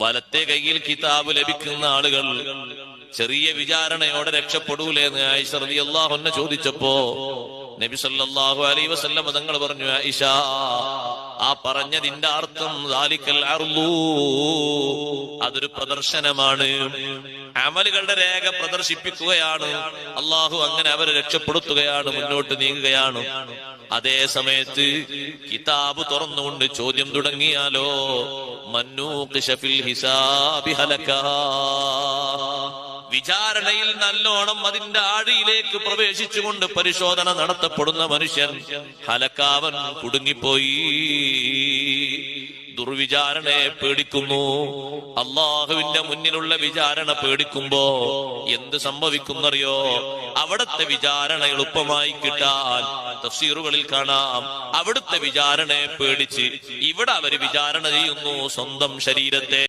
വലത്തെ കയ്യിൽ കിതാബ് ലഭിക്കുന്ന ആളുകൾ ചെറിയ വിചാരണയോടെ രക്ഷപ്പെടൂലേ എന്ന് ആയിഷ റളിയല്ലാഹു ചോദിച്ചപ്പോ നബി സല്ലല്ലാഹു അലൈഹി വസല്ലം തങ്ങൾ പറഞ്ഞു ആയിഷ ആ പറഞ്ഞതിന്റെ അർത്ഥം ദാലിക്കൽ അർളൂ അതൊരു പ്രദർശനമാണ്. അമലുകളുടെ രേഖ പ്രദർശിപ്പിക്കുകയാണ്. അള്ളാഹു അങ്ങനെ അവരെ രക്ഷപ്പെടുത്തുകയാണ് മുന്നോട്ട് നീങ്ങുകയാണ്. അതേ സമയത്ത് കിതാബ് തുറന്നുകൊണ്ട് ചോദ്യം തുടങ്ങിയാലോ? ഹിസാബി വിചാരണയിൽ നല്ലോണം അതിന്റെ ആഴിയിലേക്ക് പ്രവേശിച്ചുകൊണ്ട് പരിശോധന നടത്തപ്പെടുന്ന മനുഷ്യൻ ഹലക്കാവൻ കുടുങ്ങിപ്പോയി. ദുർവിചാരണയെ പേടിക്കുന്നു. അള്ളാഹുവിന്റെ മുന്നിലുള്ള വിചാരണ പേടിക്കുമ്പോ എന്ത് സംഭവിക്കുന്നറിയോ? അവിടത്തെ വിചാരണ എളുപ്പമായി കിട്ടാൻ തഫ്സീറുകളിൽ കാണാം. അവിടുത്തെ വിചാരണയെ പേടിച്ച് ഇവിടെ അവർ വിചാരണ ചെയ്യുന്നു സ്വന്തം ശരീരത്തെ.